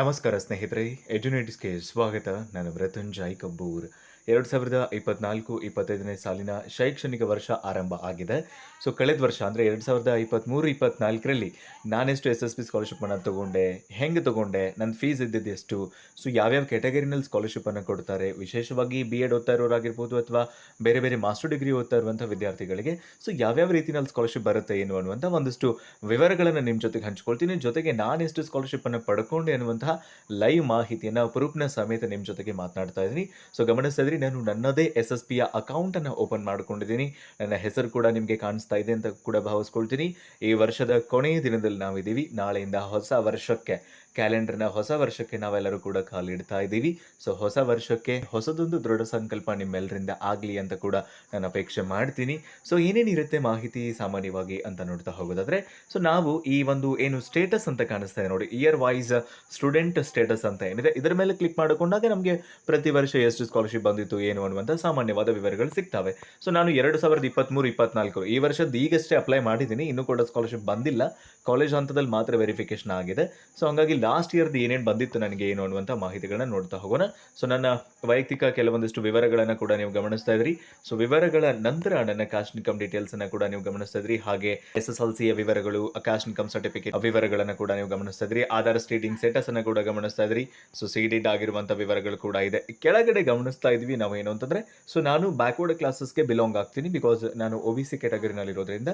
ನಮಸ್ಕಾರ ಸ್ನೇಹಿತರೆ ಎಜುನೇಟಿಸ್ಗೆ ಸ್ವಾಗತ. ನಾನು ಮೃತ್ಯುಂಜಯ್ ಕಬ್ಬೂರ್. ಎರಡು ಸಾವಿರದ ಇಪ್ಪತ್ನಾಲ್ಕು, ಇಪ್ಪತ್ತೈದನೇ ಸಾಲಿನ ಶೈಕ್ಷಣಿಕ ವರ್ಷ ಆರಂಭ ಆಗಿದೆ. ಸೊ ಕಳೆದ ವರ್ಷ ಅಂದರೆ ಎರಡು ಸಾವಿರದ ಇಪ್ಪತ್ತ್ಮೂರು ಇಪ್ಪತ್ನಾಲ್ಕರಲ್ಲಿ ನಾನೆಷ್ಟು ಎಸ್ ಎಸ್ ಪಿ ಸ್ಕಾಲರ್ಶಿಪ್ಪನ್ನು ತೊಗೊಂಡೆ, ಹೆಂಗೆ ತೊಗೊಂಡೆ ನನ್ನ ಫೀಸ್ ಇದ್ದಿದ್ದು ಎಷ್ಟು? ಸೊ ಯಾವ್ಯಾವ ಕ್ಯಾಟಗರಿನಲ್ಲಿ ಸ್ಕಾಲರ್ಶಿಪ್ಪನ್ನು ಕೊಡ್ತಾರೆ? ವಿಶೇಷವಾಗಿ ಬಿ ಎಡ್ ಓದ್ತಾ ಇರೋರಾಗಿರ್ಬೋದು ಅಥವಾ ಬೇರೆ ಬೇರೆ ಮಾಸ್ಟರ್ ಡಿಗ್ರಿ ಓದ್ತಾ ಇರುವಂಥ ವಿದ್ಯಾರ್ಥಿಗಳಿಗೆ. ಸೊ ಯಾವ್ಯಾವ ರೀತಿಯಲ್ಲಿ ಸ್ಕಾಲರ್ಶಿಪ್ ಬರುತ್ತೆ ಏನು ಅನ್ನುವಂಥ ಒಂದಷ್ಟು ವಿವರಗಳನ್ನು ನಿಮ್ಮ ಜೊತೆಗೆ ಹಂಚ್ಕೊಳ್ತೀನಿ. ಜೊತೆಗೆ ನಾನೆಷ್ಟು ಸ್ಕಾಲರ್ಶಿಪ್ಪನ್ನು ಪಡ್ಕೊಂಡೆ ಅನ್ನುವಂತಹ ಲೈವ್ ಮಾಹಿತಿಯನ್ನು, ಪ್ರೂಫ್ನ ಸಮೇತ ನಿಮ್ಮ ಜೊತೆಗೆ ಮಾತನಾಡ್ತಾ ಇದ್ದೀನಿ. ಸೊ ಗಮನಿಸ್ತಾ ಇದ್ರಿ ನಾನು ನನ್ನದೇ ಎಸ್ ಎಸ್ ಪಿಯ ಅಕೌಂಟನ್ನು ಓಪನ್ ಮಾಡ್ಕೊಂಡಿದ್ದೀನಿ. ನನ್ನ ಹೆಸರು ಕೂಡ ನಿಮಗೆ ಕಾಣಿಸ್ತಾ ಇದೆ ಅಂತ ಕೂಡ ಭಾವಿಸ್ಕೊಳ್ತೀನಿ. ಈ ವರ್ಷದ ಕೊನೆಯ ದಿನದಲ್ಲಿ ನಾವಿದ್ದೀವಿ. ನಾಳೆಯಿಂದ ಹೊಸ ವರ್ಷಕ್ಕೆ, ಕ್ಯಾಲೆಂಡರ್ನ ಹೊಸ ವರ್ಷಕ್ಕೆ ನಾವೆಲ್ಲರೂ ಕೂಡ ಕಾಲಿಡ್ತಾ ಇದ್ದೀವಿ. ಸೊ ಹೊಸ ವರ್ಷಕ್ಕೆ ಹೊಸದೊಂದು ದೃಢ ಸಂಕಲ್ಪ ನಿಮ್ಮೆಲ್ಲರಿಂದ ಆಗಲಿ ಅಂತ ಕೂಡ ನಾನು ಅಪೇಕ್ಷೆ ಮಾಡ್ತೀನಿ. ಸೊ ಏನೇನಿರುತ್ತೆ ಮಾಹಿತಿ ಸಾಮಾನ್ಯವಾಗಿ ಅಂತ ನೋಡ್ತಾ ಹೋಗೋದಾದ್ರೆ ಸೊ ನಾವು ಈ ಒಂದು ಏನು ಸ್ಟೇಟಸ್ ಅಂತ ಕಾಣಿಸ್ತಾ ಇದೆ ನೋಡಿ ಇಯರ್ ವೈಸ್ ಸ್ಟೂಡೆಂಟ್ ಸ್ಟೇಟಸ್ ಅಂತ ಏನಿದೆ, ಇದರ ಮೇಲೆ ಕ್ಲಿಕ್ ಮಾಡಿಕೊಂಡಾಗ ನಮಗೆ ಪ್ರತಿ ವರ್ಷ ಎಷ್ಟು ಸ್ಕಾಲರ್ಶಿಪ್ ಬಂದಿತ್ತು ಏನು ಅನ್ನುವಂಥ ಸಾಮಾನ್ಯವಾದ ವಿವರಗಳು ಸಿಗ್ತವೆ. ಸೊ ನಾನು ಎರಡು ಸಾವಿರದ ಇಪ್ಪತ್ತ್ಮೂರು ಇಪ್ಪತ್ನಾಲ್ಕು ಈ ವರ್ಷದ ಈಗಷ್ಟೇ ಅಪ್ಲೈ ಮಾಡಿದ್ದೀನಿ. ಇನ್ನೂ ಕೂಡ ಸ್ಕಾಲರ್ಶಿಪ್ ಬಂದಿಲ್ಲ. ಕಾಲೇಜ್ ಹಂತದಲ್ಲಿ ಮಾತ್ರ ವೆರಿಫಿಕೇಶನ್ ಆಗಿದೆ. ಸೊ ಹಂಗಾಗಿ ಲಾಸ್ಟ್ ಇಯರ್ದು ಏನೇನು ಬಂದಿತ್ತು ನನಗೆ ಏನು ಅನ್ನುವಂಥ ಮಾಹಿತಿಗಳನ್ನ ನೋಡ್ತಾ ಹೋಗೋಣ. ಸೊ ನನ್ನ ವೈಯಕ್ತಿಕ ಕೆಲವೊಂದಿಷ್ಟು ವಿವರಗಳನ್ನು ಕೂಡ ನೀವು ಗಮನಿಸ್ತಾ ಇದ್ರಿ. ಸೊ ವಿವರಗಳ ನಂತರ ನನ್ನ ಕಾಸ್ಟ್ ಇನ್ಕಮ್ ಡೀಟೇಲ್ಸ್ ಅನ್ನು ಕೂಡ ನೀವು ಗಮನಿಸ್ತಾ ಇದ್ರಿ. ಹಾಗೆ ಎಸ್ ಎಸ್ ಎಲ್ ಸಿಯ ವಿವರಗಳು ಕ್ಯಾಶ್ ಇನ್ಕಮ್ ಸರ್ಟಿಫಿಕೇಟ್ ವಿವರಗಳನ್ನು ಕೂಡ ನೀವು ಗಮನಿಸ್ತಾ ಇದ್ರಿ. ಆಧಾರ್ ಸ್ಟೇಟಿಂಗ್ ಸೆಟಸ್ ಅನ್ನು ಕೂಡ ಗಮನಿಸ್ತಾ ಇದ್ರಿ. ಸೊ ಸಿ ಡಿಡ್ ಆಗಿರುವಂತಹ ವಿವರಗಳು ಕೂಡ ಇದೆ. ಕೆಳಗಡೆ ಗಮನಿಸ್ತಾ ಇದ್ವಿ. ನಾವು ಏನು ಅಂತಂದರೆ ಸೊ ನಾನು ಬ್ಯಾಕ್ವರ್ಡ್ ಕ್ಲಾಸಸ್ಗೆ ಬಿಲಾಂಗ್ ಆಗ್ತೀನಿ ಬಿಕಾಸ್ ನಾನು ಒ ಬಿ ಸಿ ಕ್ಯಾಟಗರಿನಲ್ಲಿ ಇರೋದ್ರಿಂದ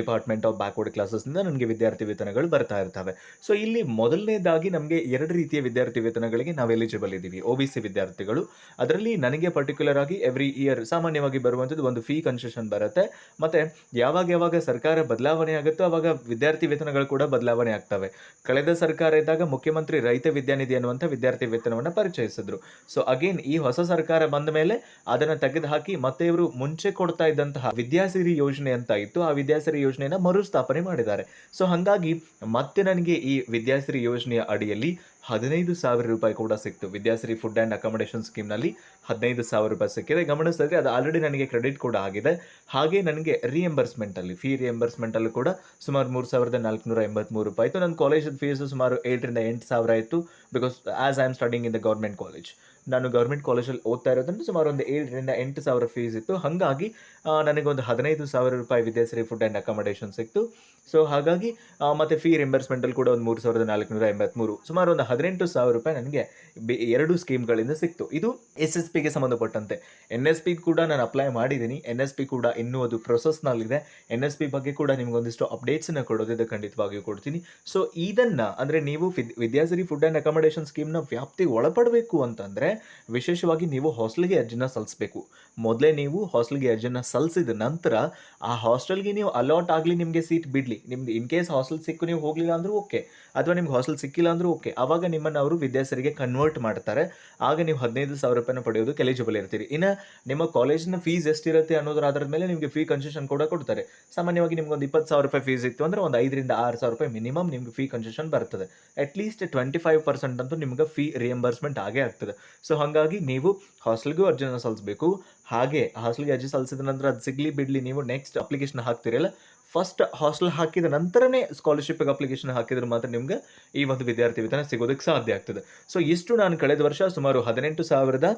ಡಿಪಾರ್ಟ್ಮೆಂಟ್ ಆಫ್ ಬ್ಯಾಕ್ವರ್ಡ್ ಕ್ಲಾಸಸ್ನಿಂದ ನನಗೆ ವಿದ್ಯಾರ್ಥಿ ವೇತನಗಳು ಬರ್ತಾ ಇರ್ತವೆ. ಸೊ ಇಲ್ಲಿ ಮೊದಲನೇದಾಗಿ ನಮಗೆ ಎರಡು ರೀತಿಯ ವಿದ್ಯಾರ್ಥಿ ವೇತನಗಳಿಗೆ ನಾವು ಎಲಿಜಿಬಲ್ ಇದ್ದೀವಿ. ಒ ಸಿ ವಿದ್ಯಾರ್ಥಿಗಳು, ಅದರಲ್ಲಿ ನನಗೆ ಪರ್ಟಿಕ್ಯುಲರ್ ಆಗಿ ಎವ್ರಿ ಇಯರ್ ಸಾಮಾನ್ಯವಾಗಿ ಬರುವಂಥದ್ದು ಒಂದು ಫೀ ಕನ್ಸೆಷನ್ ಬರುತ್ತೆ. ಮತ್ತೆ ಯಾವಾಗ ಯಾವಾಗ ಸರ್ಕಾರ ಬದಲಾವಣೆ ಆಗುತ್ತೋ ಆವಾಗ ವಿದ್ಯಾರ್ಥಿ ವೇತನಗಳು ಕೂಡ ಬದಲಾವಣೆ ಆಗ್ತವೆ. ಕಳೆದ ಸರ್ಕಾರ ಇದ್ದಾಗ ಮುಖ್ಯಮಂತ್ರಿ ರೈತ ವಿದ್ಯಾನಿಧಿ ಅನ್ನುವಂಥ ವಿದ್ಯಾರ್ಥಿ ವೇತನವನ್ನು ಪರಿಚಯಿಸಿದ್ರು. ಸೊ ಅಗೇನ್ ಈ ಹೊಸ ಸರ್ಕಾರ ಬಂದ ಮೇಲೆ ಅದನ್ನು ತೆಗೆದುಹಾಕಿ ಮತ್ತೆ ಇವರು ಮುಂಚೆ ಕೊಡ್ತಾ ಇದ್ದಂತಹ ವಿದ್ಯಾಸಿರಿ ಯೋಜನೆ ಅಂತ ಇತ್ತು, ಆ ವಿದ್ಯಾಸಿರಿ ಯೋಜನೆಯನ್ನ ಮರುಸ್ಥಾಪನೆ ಮಾಡಿದ್ದಾರೆ. ಸೊ ಹಾಗಾಗಿ ಮತ್ತೆ ನನಗೆ ಈ ವಿದ್ಯಾಸಿರಿ ಯೋಜನೆಯ ಅಡಿಯಲ್ಲಿ ಹದಿನೈದು ಸಾವಿರ ರೂಪಾಯಿ ಕೂಡ ಸಿಕ್ತು. ವಿದ್ಯಾಶ್ರೀ ಫುಡ್ ಆ್ಯಂಡ್ ಅಕಾಮಡೇಷನ್ ಸ್ಕೀಮ್ನಲ್ಲಿ ಹದಿನೈದು ಸಾವಿರ ರೂಪಾಯಿ ಸಿಕ್ಕಿದೆ. ಗಮನಿಸಿದ್ರೆ ಅದು ಆಲ್ರೆಡಿ ನನಗೆ ಕ್ರೆಡಿಟ್ ಕೂಡ ಆಗಿದೆ. ಹಾಗೆ ನನಗೆ ರಿಎಂಬರ್ಸ್ಮೆಂಟಲ್ಲಿ ಫೀ ರಿಎಂಬರ್ಸ್ಮೆಂಟಲ್ಲೂ ಕೂಡ ಸುಮಾರು ಮೂರು ಸಾವಿರದ ನಾಲ್ಕುನೂರ ಎಂಬತ್ತ್ಮೂರು ರೂಪಾಯಿ ಇತ್ತು. ನನ್ನ ಕಾಲೇಜ್ ಫೀಸು ಸುಮಾರು ಏಳರಿಂದ ಎಂಟು ಸಾವಿರ ಇತ್ತು because as I am studying in the government college ನಾನು ಗೌರ್ಮೆಂಟ್ ಕಾಲೇಜಲ್ಲಿ ಓದ್ತಾ ಇರೋದ್ರಿಂದ ಸುಮಾರು ಒಂದು ಏಳರಿಂದ ಎಂಟು ಸಾವಿರ ಫೀಸ್ ಇತ್ತು. ಹಾಗಾಗಿ ನನಗೊಂದು ಹದಿನೈದು ಸಾವಿರ ರೂಪಾಯಿ ವಿದ್ಯಾಸರಿ ಫುಡ್ ಆ್ಯಂಡ್ ಅಕಾಮಡೇಷನ್ ಸಿಕ್ತು. ಸೊ ಹಾಗಾಗಿ ಮತ್ತೆ ಫೀ ರಿಂಬರ್ಸ್ಮೆಂಟಲ್ಲಿ ಕೂಡ ಒಂದು ಮೂರು ಸಾವಿರದ ನಾಲ್ಕುನೂರ ಎಂಬತ್ತ್ಮೂರು ಸುಮಾರು ಒಂದು ಹದಿನೆಂಟು ಸಾವಿರ ರೂಪಾಯಿ ನನಗೆ ಬಿ, ಎರಡು ಸ್ಕೀಮ್ಗಳಿಂದ ಸಿಕ್ತು. ಇದು ಎಸ್ ಎಸ್ ಪಿಗೆ ಸಂಬಂಧಪಟ್ಟಂತೆ. ಎನ್ ಎಸ್ ಪಿ ಕೂಡ ನಾನು ಅಪ್ಲೈ ಮಾಡಿದ್ದೀನಿ. ಎನ್ ಎಸ್ ಪಿ ಕೂಡ ಇನ್ನೂ ಅದು ಪ್ರೊಸೆಸ್ನಲ್ಲಿದೆ ಎನ್ ಎಸ್ ಪಿ ಬಗ್ಗೆ ಕೂಡ ನಿಮಗೊಂದಿಷ್ಟು ಅಪ್ಡೇಟ್ಸನ್ನು ಕೊಡೋದಿದೆ ಖಂಡಿತವಾಗಿಯೂ ಕೊಡ್ತೀನಿ. ಸೊ ಇದನ್ನು, ಅಂದರೆ ನೀವು ವಿದ್ಯಾಸಿರಿ ಫುಡ್ ಆ್ಯಂಡ್ ಅಕಾಮಡೇಷನ್ ಸ್ಕೀಮ್ನ ವ್ಯಾಪ್ತಿಗೆ ಒಳಪಡಬೇಕು ಅಂತಂದರೆ ವಿಶೇಷವಾಗಿ ನೀವು ಹಾಸ್ಟೆಲ್ಗೆ ಅರ್ಜಿನ ಸಲ್ಲಿಸಬೇಕು. ಮೊದಲೇ ನೀವು ಹಾಸ್ಟೆಲ್ಗೆ ಅರ್ಜಿನ ಸಲ್ಲಿಸಿದ ನಂತರ ಆ ಹಾಸ್ಟೆಲ್ಗೆ ನೀವು ಅಲಾಟ್ ಆಗಲಿ ನಿಮಗೆ ಸೀಟ್ ಬಿಡಲಿ. ನಿಮ್ದು ಇನ್ ಕೇಸ್ ಹಾಸ್ಟೆಲ್ ಸಿಕ್ಕು ನೀವು ಹೋಗಲಿಲ್ಲ ಅಂದರೂ ಓಕೆ. ಅಥವಾ ನಿಮ್ಗೆ ಹಾಸ್ಟೆಲ್ ಸಿಕ್ಕಿಲ್ಲ ಅಂದರೂ ಓಕೆ. ಆವಾಗ ನಿಮ್ಮನ್ನು ಅವರು ವಿದ್ಯಾಸರಿಗೆ ಕನ್ವರ್ಟ್ ಮಾಡ್ತಾರೆ. ಆಗ ನೀವು ಹದಿನೈದು ಸಾವಿರ ರೂಪಾಯಿನ ಪಡೆಯೋದು ಎಲಿಜಿಬಲ್ ಇರ್ತೀರಿ. ಇನ್ನು ನಿಮ್ಮ ಕಾಲೇಜಿನ ಫೀಸ್ ಎಷ್ಟಿರುತ್ತೆ ಅನ್ನೋದ್ರ ಆಧಾರದ ಮೇಲೆ ನಿಮಗೆ ಫೀ ಕನ್ಸೆಷನ್ ಕೂಡ ಕೊಡ್ತಾರೆ. ಸಾಮಾನ್ಯವಾಗಿ ನಿಮ್ಗೆ ಒಂದು ಇಪ್ಪತ್ತು ಸಾವಿರ ರೂಪಾಯಿ ಫೀಸ್ ಇತ್ತು ಅಂದರೆ ಒಂದು ಐದರಿಂದ ಆರು ಸಾವಿರ ರೂಪಾಯಿ ಮಿನಿಮಮ್ ನಿಮ್ಗೆ ಫೀ ಕನ್ಸೆಷನ್ ಬರ್ತದೆ. At least twenty five percent ಅಂತೂ ನಿಮ್ಗೆ ಫೀ ರಿಯಂಬರ್ಸ್ಮೆಂಟ್ ಆಗೇ ಆಗ್ತದೆ. ಸೊ ಹಾಗಾಗಿ ನೀವು ಹಾಸ್ಟೆಲ್ಗೂ ಅರ್ಜಿನ ಸಲ್ಲಿಸಬೇಕು ಹಾಗೆ ಹಾಸ್ಟೆಲ್ಗೆ ಅರ್ಜಿ ಸಲ್ಲಿಸಿದ ನಂತರ ಅದು ಸಿಗಲಿ ಬಿಡಲಿ ನೀವು ನೆಕ್ಸ್ಟ್ ಅಪ್ಲಿಕೇಶನ್ ಹಾಕ್ತಿರಲ್ಲ ಫಸ್ಟ್ ಹಾಸ್ಟೆಲ್ ಹಾಕಿದ ನಂತರನೇ ಸ್ಕಾಲರ್ಶಿಪ್ಗೆ ಅಪ್ಲಿಕೇಶನ್ ಹಾಕಿದ್ರೆ ಮಾತ್ರ ನಿಮ್ಗೆ ಈ ಒಂದು ವಿದ್ಯಾರ್ಥಿ ವೇತನ ಸಿಗೋದಕ್ಕೆ ಸಾಧ್ಯ ಆಗ್ತದೆ. ಸೊ ಇಷ್ಟು ನಾನು ಕಳೆದ ವರ್ಷ ಸುಮಾರು ಹದಿನೆಂಟು ಸಾವಿರದ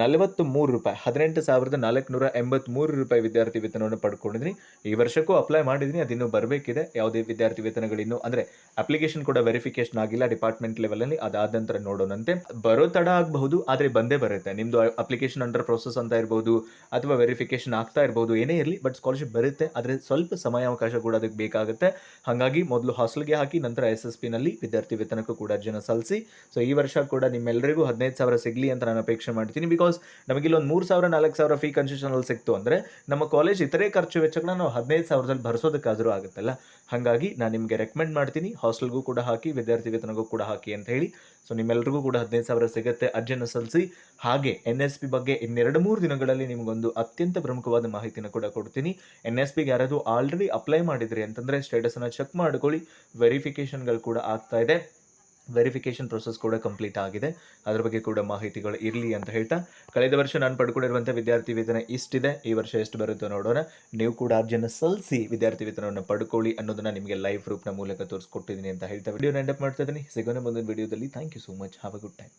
ನಲವತ್ತು ಮೂರು ರೂಪಾಯಿ, ಹದಿನೆಂಟು ಸಾವಿರದ ನಾಲ್ಕುನೂರ ಎಂಬತ್ತ್ಮೂರು ರೂಪಾಯಿ ವಿದ್ಯಾರ್ಥಿ ವೇತನವನ್ನು ಪಡ್ಕೊಂಡಿದ್ದೀನಿ. ಈ ವರ್ಷಕ್ಕೂ ಅಪ್ಲೈ ಮಾಡಿದ್ದೀನಿ, ಅದಿನ್ನೂ ಬರಬೇಕಿದೆ. ಯಾವುದೇ ವಿದ್ಯಾರ್ಥಿ ವೇತನಗಳಿನ್ನೂ ಅಂದರೆ ಅಪ್ಲಿಕೇಶನ್ ಕೂಡ ವೆರಿಫಿಕೇಶನ್ ಆಗಿಲ್ಲ ಡಿಪಾರ್ಟ್ಮೆಂಟ್ ಲೆವೆಲಲ್ಲಿ ಅದಾದ ನಂತರ ನೋಡೋಣಂತೆ. ಬರೋ ತಡ ಆಗಬಹುದು, ಆದರೆ ಬಂದೇ ಬರುತ್ತೆ. ನಿಮ್ಮದು ಅಪ್ಲಿಕೇಶನ್ ಅಂಡರ್ ಪ್ರೋಸೆಸ್ ಅಂತ ಇರ್ಬೋದು, ಅಥವಾ ವೆರಿಫಿಕೇಶನ್ ಆಗ್ತಾ ಇರ್ಬೋದು, ಏನೇ ಇರಲಿ ಬಟ್ ಸ್ಕಾಲರ್ಶಿಪ್ ಬರುತ್ತೆ. ಆದರೆ ಸ್ವಲ್ಪ ಸಮಯಾವಕಾಶ ಕೂಡ ಅದಕ್ಕೆ ಬೇಕಾಗುತ್ತೆ. ಹಾಗಾಗಿ ಮೊದಲು ಹಾಸ್ಟೆಲ್ಗೆ ಹಾಕಿ, ನಂತರ ಎಸ್ ಎಸ್ ಪಿನಲ್ಲಿ ವಿದ್ಯಾರ್ಥಿ ವೇತನಕ್ಕೂ ಕೂಡ ಅರ್ಜಿನ ಸಲ್ಲಿಸಿ. ಸೊ ಈ ವರ್ಷ ಕೂಡ ನಿಮ್ಮೆಲ್ಲರಿಗೂ ಹದಿನೈದು ಸಾವಿರ ಸಿಗಲಿ ಅಂತ ನಾನು ಅಪೇಕ್ಷೆ ಮಾಡ್ತೀನಿ. ಬಿಕಾಸ್ ನಮಗೆ ಒಂದು ಮೂರು ಸಾವಿರ, ನಾಲ್ಕು ಸಾವಿರ ಫೀ ಕನ್ಸೆಷನಲ್ಲಿ ಸಿಕ್ತು ಅಂದರೆ, ನಮ್ಮ ಕಾಲೇಜ್ ಇತರೆ ಖರ್ಚು ವೆಚ್ಚಗಳನ್ನ ನಾವು ಹದಿನೈದು ಸಾವಿರದಲ್ಲಿ ಭರಿಸೋದಕ್ಕಾದರೂ ಆಗುತ್ತಲ್ಲ. ಹಾಗಾಗಿ ನಾನು ನಿಮಗೆ ರೆಕಮೆಂಡ್ ಮಾಡ್ತೀನಿ, ಹಾಸ್ಟೆಲ್ಗೂ ಕೂಡ ಹಾಕಿ, ವಿದ್ಯಾರ್ಥಿ ವೇತನಗೂ ಕೂಡ ಹಾಕಿ ಅಂತ ಹೇಳಿ. ಸೊ ನಿಮ್ಮೆಲ್ಲರಿಗೂ ಕೂಡ ಹದಿನೈದು ಸಾವಿರ ಸಿಗುತ್ತೆ. ಅರ್ಜಿಯನ್ನು ಸಲ್ಲಿಸಿ, ಹಾಗೆ ಎನ್ ಎಸ್ ಪಿ ಬಗ್ಗೆ ಇನ್ನೆರಡು ಮೂರು ದಿನಗಳಲ್ಲಿ ನಿಮಗೊಂದು ಅತ್ಯಂತ ಪ್ರಮುಖವಾದ ಮಾಹಿತಿನ ಕೂಡ ಕೊಡ್ತೀನಿ. ಎನ್ ಎಸ್ ಪಿಗೆ ಯಾರಾದರೂ ಆಲ್ರೆಡಿ ಅಪ್ಲೈ ಮಾಡಿದ್ರಿ ಅಂತಂದರೆ ಸ್ಟೇಟಸನ್ನು ಚೆಕ್ ಮಾಡ್ಕೊಳ್ಳಿ. ವೆರಿಫಿಕೇಷನ್ಗಳು ಕೂಡ ಆಗ್ತಾ ಇದೆ. ವೆರಿಫಿಕೇಷನ್ ಪ್ರೊಸೆಸ್ ಕೂಡ ಕಂಪ್ಲೀಟ್ ಆಗಿದೆ. ಅದರ ಬಗ್ಗೆ ಕೂಡ ಮಾಹಿತಿಗಳು ಇರಲಿ ಅಂತ ಹೇಳ್ತಾ, ಕಳೆದ ವರ್ಷ ನಾನು ಪಡ್ಕೊಂಡಿರುವಂಥ ವಿದ್ಯಾರ್ಥಿ ವೇತನ ಇಷ್ಟಿದೆ, ಈ ವರ್ಷ ಎಷ್ಟು ಬರುತ್ತೋ ನೋಡೋಣ. ನೀವು ಕೂಡ ಅರ್ಜಿಯನ್ನು ಸಲ್ಲಿಸಿ ವಿದ್ಯಾರ್ಥಿ ವೇತನವನ್ನು ಪಡ್ಕೊಳ್ಳಿ ಅನ್ನೋದನ್ನ ನಿಮಗೆ ಲೈವ್ ಪ್ರೂಫ್ನ ಮೂಲಕ ತೋರಿಸ್ಕೊಟ್ಟಿದ್ದೀನಿ ಅಂತ ಹೇಳ್ತಾ ವಿಡಿಯೋನ ಎಂಡಪ್ ಮಾಡ್ತಾ ಇದ್ದೀನಿ. ಸಿಗೋಣ ಮುಂದಿನ ವಿಡಿಯೋದಲ್ಲಿ thank you so much have a good time